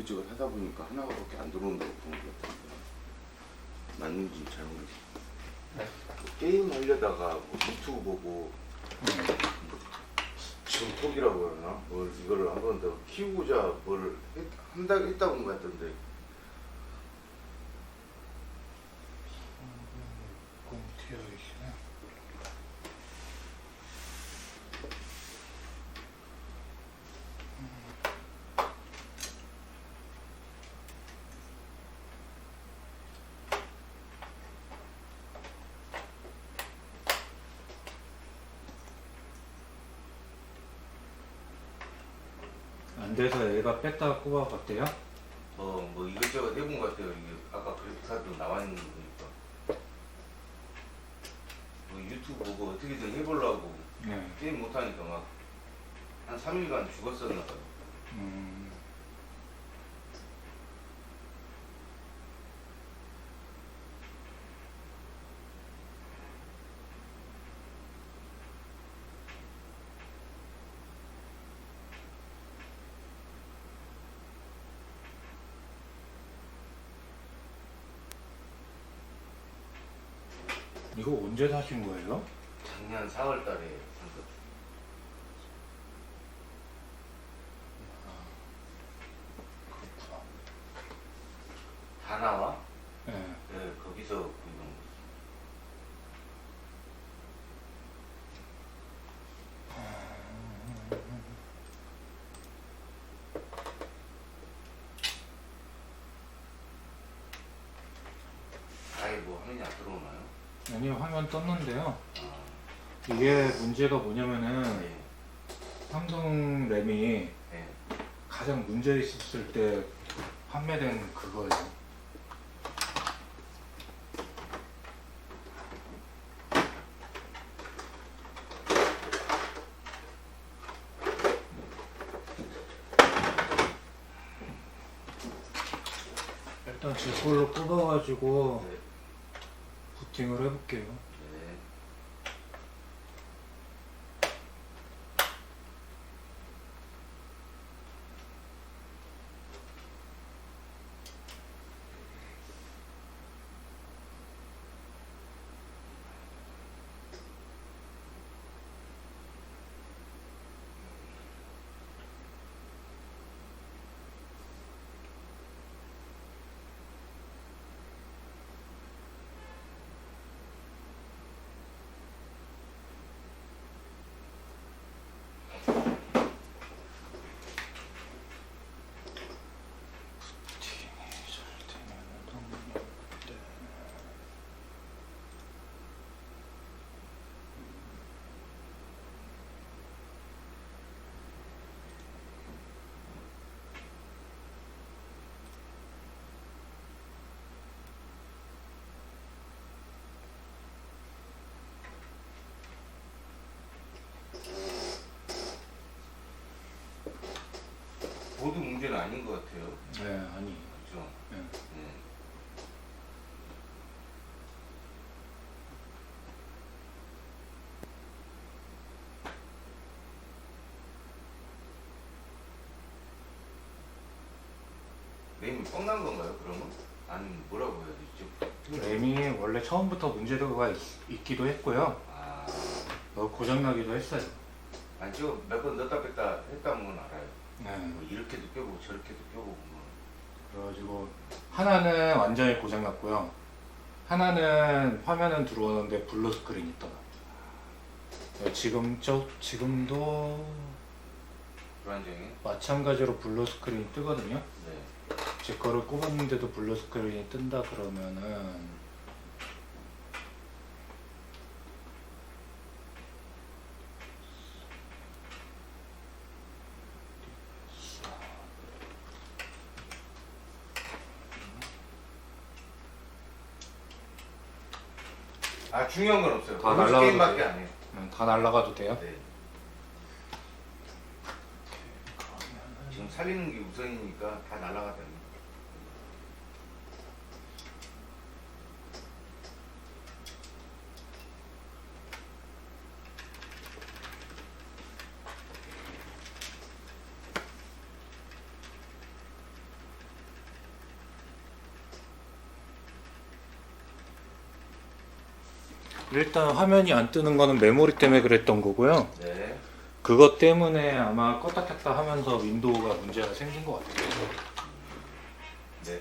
이것저것 하다 보니까 하나밖에 안 들어온다고 그런 것 같은데. 맞는지 잘 모르겠어요. 게임 하려다가 뭐 유튜브 보고 정폭이라고 그러나? 뭘 이거를 한번 더 키우고자 뭘 했, 한다 했다고 것 같던데 꽁티어이시네. 안 돼서 애가 뺐다가 꼽아봤대요? 어 뭐 이것저것 해본 것 같아요. 이게 아까 그래픽카드 나와 있는 거 보니까 뭐 유튜브 보고 어떻게든 해보려고 네. 게임 못하니까 막 한 3일간 죽었었나 봐요. 음, 이거 언제 사신 거예요? 작년 4월 달에 산 거. 그렇구나. 다 나와? 네. 네, 거기서 구입한 거. 아예 뭐 화면이 안 들어오나요? 아니 화면 떴는데요. 아, 이게 문제가 뭐냐면은 네. 삼성 램이 네. 가장 문제 있었을 때 판매된 그거예요. 일단 제 걸로 뽑아가지고 네. 부팅을 해볼게요. 네. 부팅이 잘 되면은 너무 예쁜데. 보드 문제는 아닌 것 같아요. 네, 아니. 그죠? 네. 네. 램이 뻥난 건가요, 그러면? 아니면 뭐라고 해야 되죠? 램이 원래 처음부터 문제가 있, 있기도 했고요. 아, 어, 고장나기도 했어요. 아니, 저몇번 넣었다 뺐다 했다는 건 알아요. 네. 뭐 이렇게도 껴보고 저렇게도 껴보고 뭐. 그래가지고 하나는 완전히 고장났고요. 하나는 화면은 들어오는데 블루 스크린이 떠요. 네, 지금 저 지금도 불안정해? 마찬가지로 블루 스크린이 뜨거든요. 네. 제 거를 꼽았는데도 블루 스크린이 뜬다 그러면은 아, 중요한 건 없어요. 다 밸런스 날라가도 게임밖에 돼요. 안 해요. 음, 다 날라가도 돼요. 네. 지금 살리는 게 우선이니까 다 날아가잖아요. 일단 화면이 안 뜨는 거는 메모리 때문에 그랬던 거고요. 네. 그것 때문에 아마 껐다 켰다 하면서 윈도우가 문제가 생긴 것 같아요. 네.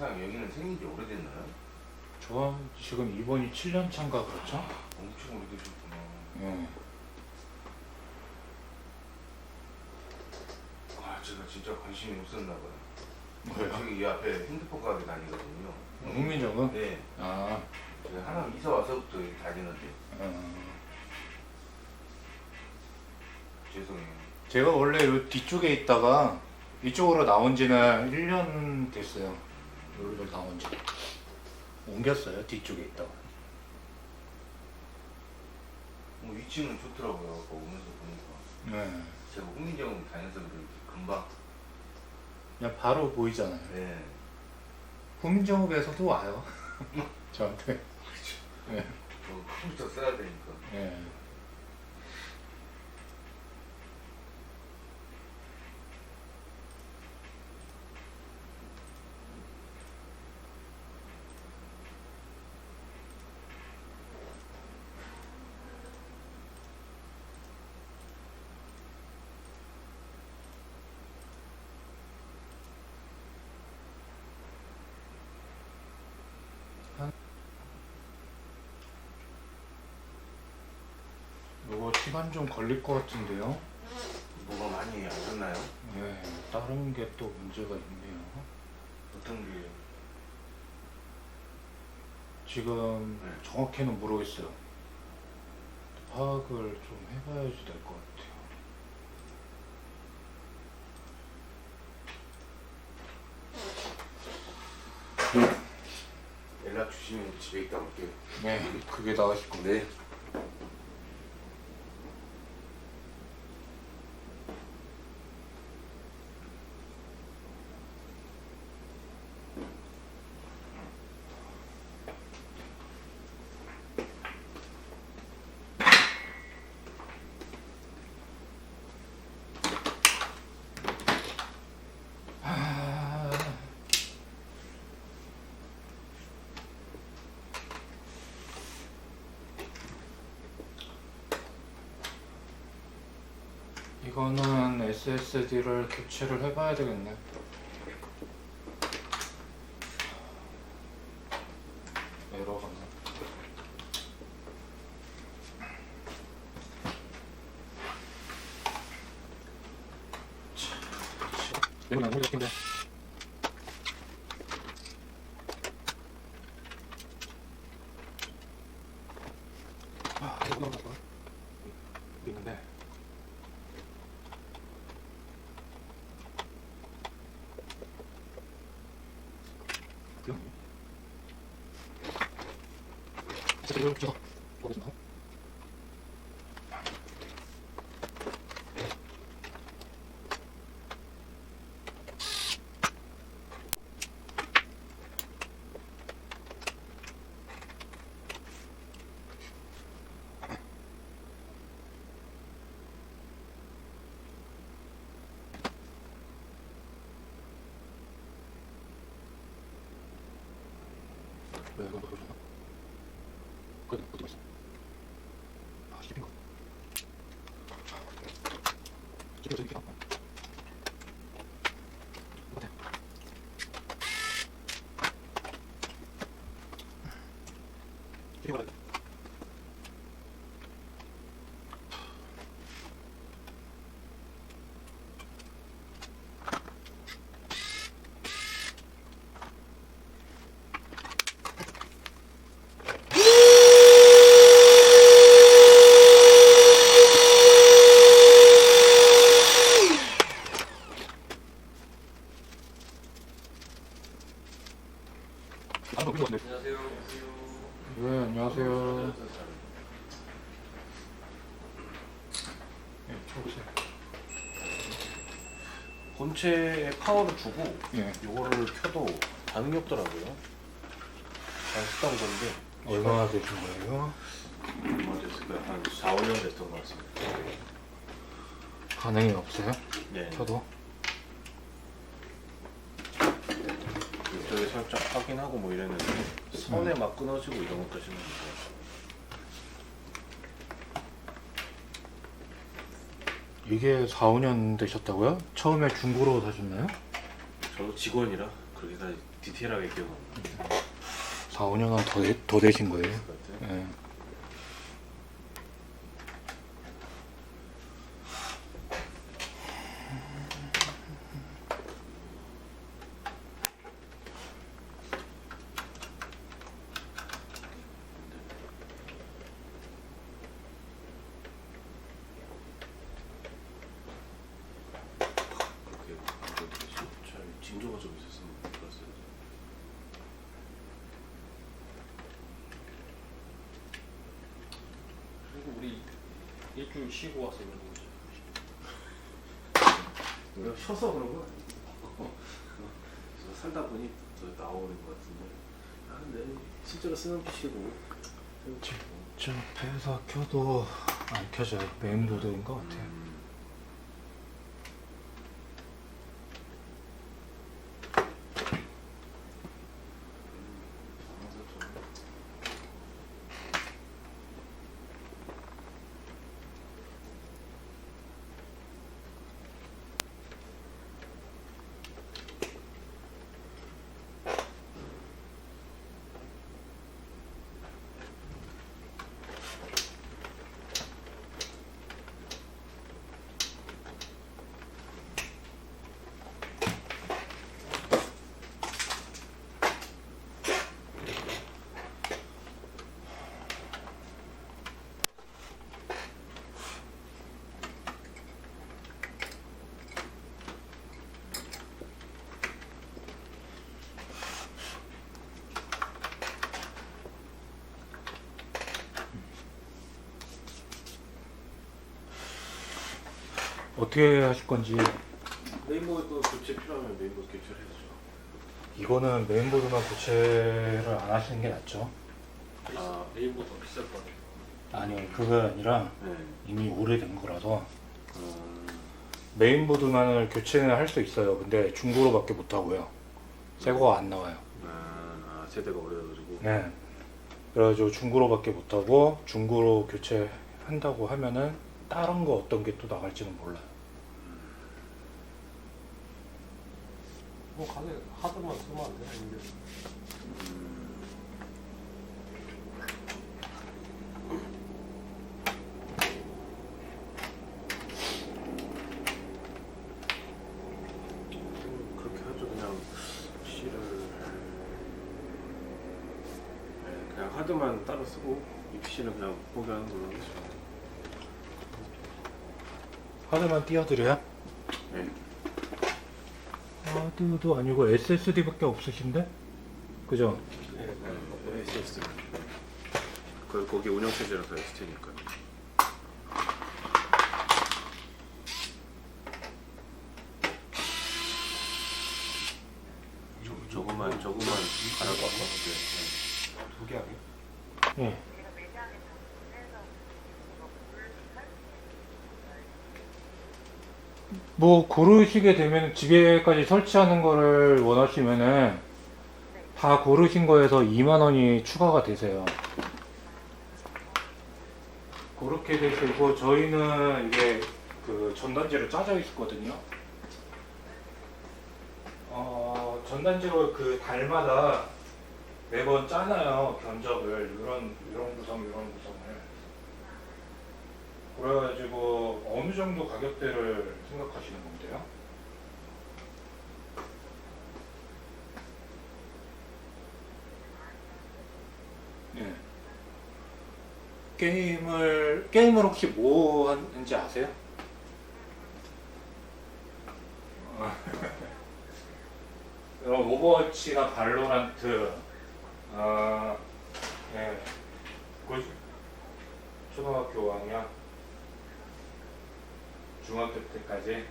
사장님 여기는 생긴 지 오래됐나요? 저 지금 이번이 7년 차인가 그렇죠? 엄청 오래되셨구나. 예. 아 제가 진짜 관심이 없었나 봐요. 뭐요? 저기 이 앞에 핸드폰 가게 다니거든요. 국민정음? 네. 아, 제가 하나 이사 와서부터 여기 다니는데 어. 죄송해요. 제가 원래 요 뒤쪽에 있다가 이쪽으로 나온 지는 1년 됐어요. 여기로 나온 지. 옮겼어요, 뒤쪽에 있다가. 뭐 위치는 좋더라고요. 아까 오면서 보니까. 네. 제가 홍민정 다녀서 그런지 금방. 그냥 바로 보이잖아요. 네. 후민정읍에서도 와요. 저한테. 네. 뭐 컴퓨터 써야 되니까. 예. 이거 시간 좀 걸릴 것 같은데요. 뭐가 많이 안 좋나요? 네, 다른 게 또 문제가 있네요. 어떤 게? 지금 네. 정확히는 모르겠어요. 파악을 좀 해봐야지 될 것 같아요. 연락 주시면 집에 있다 올게요. 네, 그게 나으실 건데. 네. 아... 이거는 SSD를 교체를 해봐야 되겠네. 에러가 나. 이건 안 걸렸긴데. 아, 계속 넘어갈 거야. 있는데. 그럼. 진짜 이거 찍어. 먹겠습니다. 왜 이거 보여주나? 그래, 어디 갔어? 아, 씹힌 거. 씹혀서 이렇게 나와. 똑같아. 씹힌 거라. 나도 그거 같네. 안녕하세요. 네, 안녕하세요. 네, 쳐보세요. 본체에 파워를 주고 예. 요거를 켜도 반응이 없더라고요. 잘 쓰던 건데 얼마나 되신 거예요? 얼마 됐을까요? 한 4, 5년 됐던 것 같습니다. 반응이 없어요? 네. 저도. 이쪽에 살짝 확인하고 뭐 이랬는데 선에 막 끊어지고 이런 것도 신경 쓰고 이게 4, 5년 되셨다고요? 처음에 중고로 사셨나요? 저도 직원이라 그렇게 다 디테일하게 기억합니다. 4, 5년은 더, 되- 더 되신 거예요? 같아요. 예. 그렇게 그렇게 잘 징조가 좀 있었으면 좋았어요. 그리고 우리 일주일 쉬고 와서 그런 거지. 내가 쉬어서 그런 거 아니고 그래서 살다 보니 더 나오는 것 같은데 아 근데 실제로 쓰는 PC고 저 배에서 켜도 안 켜져요. 메인보드인 것 같아요. 어떻게 하실 건지 메인보드 교체 필요하면 메인보드 교체를 해야죠. 이거는 메인보드만 교체를 안 하시는 게 낫죠. 아, 메인보드 비쌀 것 같아. 아니 그게 아니라 네. 이미 오래된 거라서 음, 메인보드만을 교체는 할 수 있어요. 근데 중고로밖에 못 하고요. 새 거가 안 나와요. 아, 세대가 오래돼가지고. 네. 그래가지고 중고로밖에 못 하고 중고로 교체한다고 하면은 다른 거 어떤 게 또 나갈지는 몰라요. 뭐 가게 하드만 쓰면 안 돼? 아니면 음, 그렇게 하죠. 그냥 C를 네, 그냥 하드만 따로 쓰고 이 PC는 그냥 포기하는 걸로 하겠습니다. 하드만 띄워드려요? 네. 하드도 아니고 SSD밖에 없으신데? 그죠? 네, 네, SSD. 그 거기 운영 체제라서 ST니까. 저것만 저것만 갈아갖고 두개 하게? 예. 뭐 고르시게 되면 집에까지 설치하는 거를 원하시면은 다 고르신 거에서 2만 원이 추가가 되세요. 그렇게 되시고 저희는 이게 그 전단지로 짜져 있었거든요. 어, 전단지로 그 달마다 매번 짜나요 견적을 이런 이런 구성 이런 구성을 그래가지고 어느 정도 가격대를 생각하시는 건데요? 네. 게임을 게임을 혹시 뭐 하는지 아세요? 어, 오버워치나 발로란트 어, 네. 그 초등학교 5학년 중학교 때까지 예.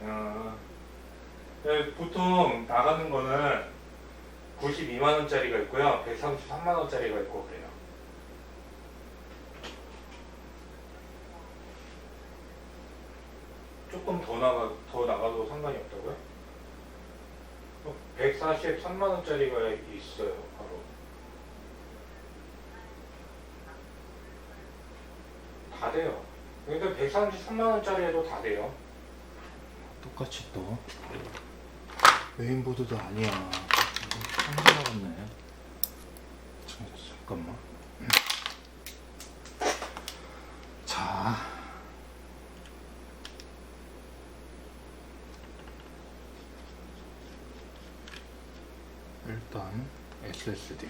아, 네, 보통 나가는 거는 92만 원짜리가 있고요, 133만 원짜리가 있고 그래요. 조금 더 나가 더 나가도 상관이 없다고요? 143만 원짜리가 있어요, 바로. 다 돼요. 그러니까 133만 원짜리에도 다 돼요. 똑같이 또 메인보드도 아니야. 상자가 없네. 잠- 잠깐만. 자. 일단 SSD.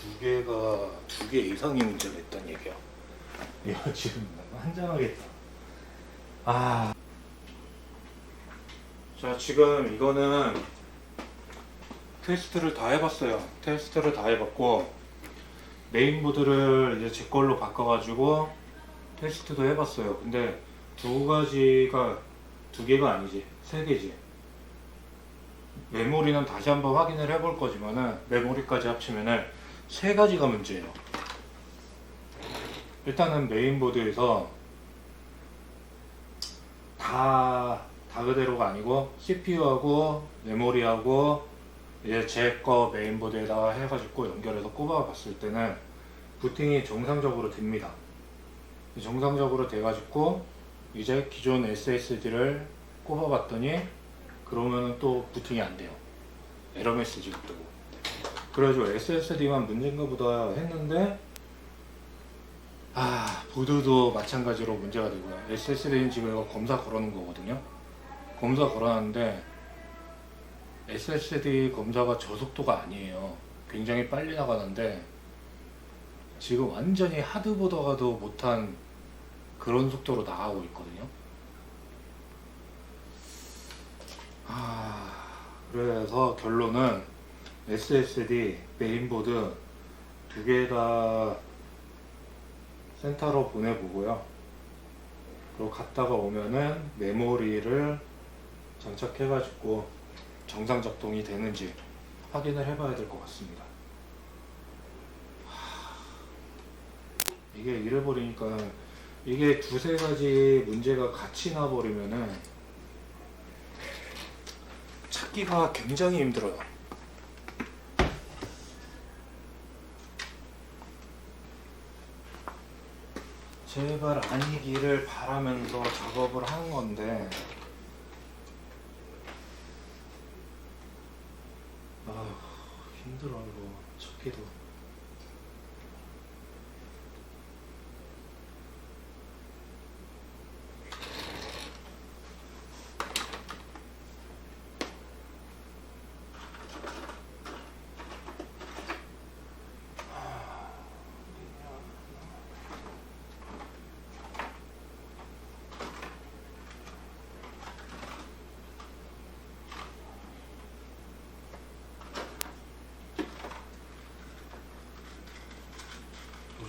두 개가 두 개 이상이 문제가 있다는 얘기야. 이거 지금 한장하겠다. 아. 자, 지금 이거는 테스트를 다 해봤어요. 테스트를 다 해봤고 메인보드를 이제 제 걸로 바꿔가지고 테스트도 해봤어요. 근데 두 가지가 두 개가 아니지 세 개지. 메모리는 다시 한번 확인을 해볼 거지만은 메모리까지 합치면은 세 가지가 문제예요. 일단은 메인보드에서 다, 다 그대로가 아니고 CPU하고 메모리하고 이제 제 거 메인보드에다가 해가지고 연결해서 꼽아 봤을 때는 부팅이 정상적으로 됩니다. 정상적으로 돼가지고 이제 기존 SSD를 꼽아 봤더니 그러면 또 부팅이 안 돼요. 에러 메시지가 뜨고. 그래가지고 SSD만 문제인가 보다 했는데 아 보드도 마찬가지로 문제가 되고요. SSD는 지금 이거 검사 걸어놓은 거거든요. 검사 걸어놨는데 SSD 검사가 저 속도가 아니에요. 굉장히 빨리 나가는데 지금 완전히 하드보다가도 못한 그런 속도로 나가고 있거든요. 아 그래서 결론은 SSD 메인보드 두 개 다 센터로 보내보고요. 그리고 갔다가 오면은 메모리를 장착해가지고 정상 작동이 되는지 확인을 해봐야 될 것 같습니다. 하, 이게 이래버리니까 이게 두세 가지 문제가 같이 나버리면은 찾기가 굉장히 힘들어요. 제발 아니기를 바라면서 작업을 하는 건데. 아 힘들어 이거. 찾기도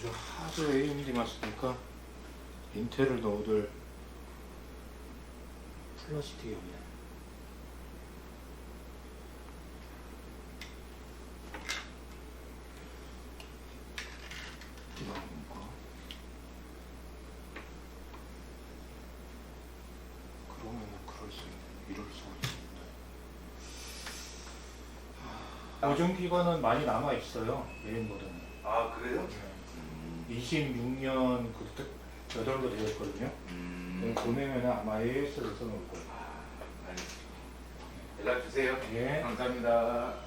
요즘 하도 AMD만 쓰니까 인텔을 넣어둘 플라스틱이 없네. 그러면은 그럴 수 있네. 이럴 수가 있는데. 보증 기간은 많이 남아 있어요. 메인보드는. 아 그래요? 네. 26년 그때 되어 있거든요. 음. 보내면 아마 AS를 써놓을 거예요. 아, 알겠습니다. 연락 주세요. 예. 감사합니다.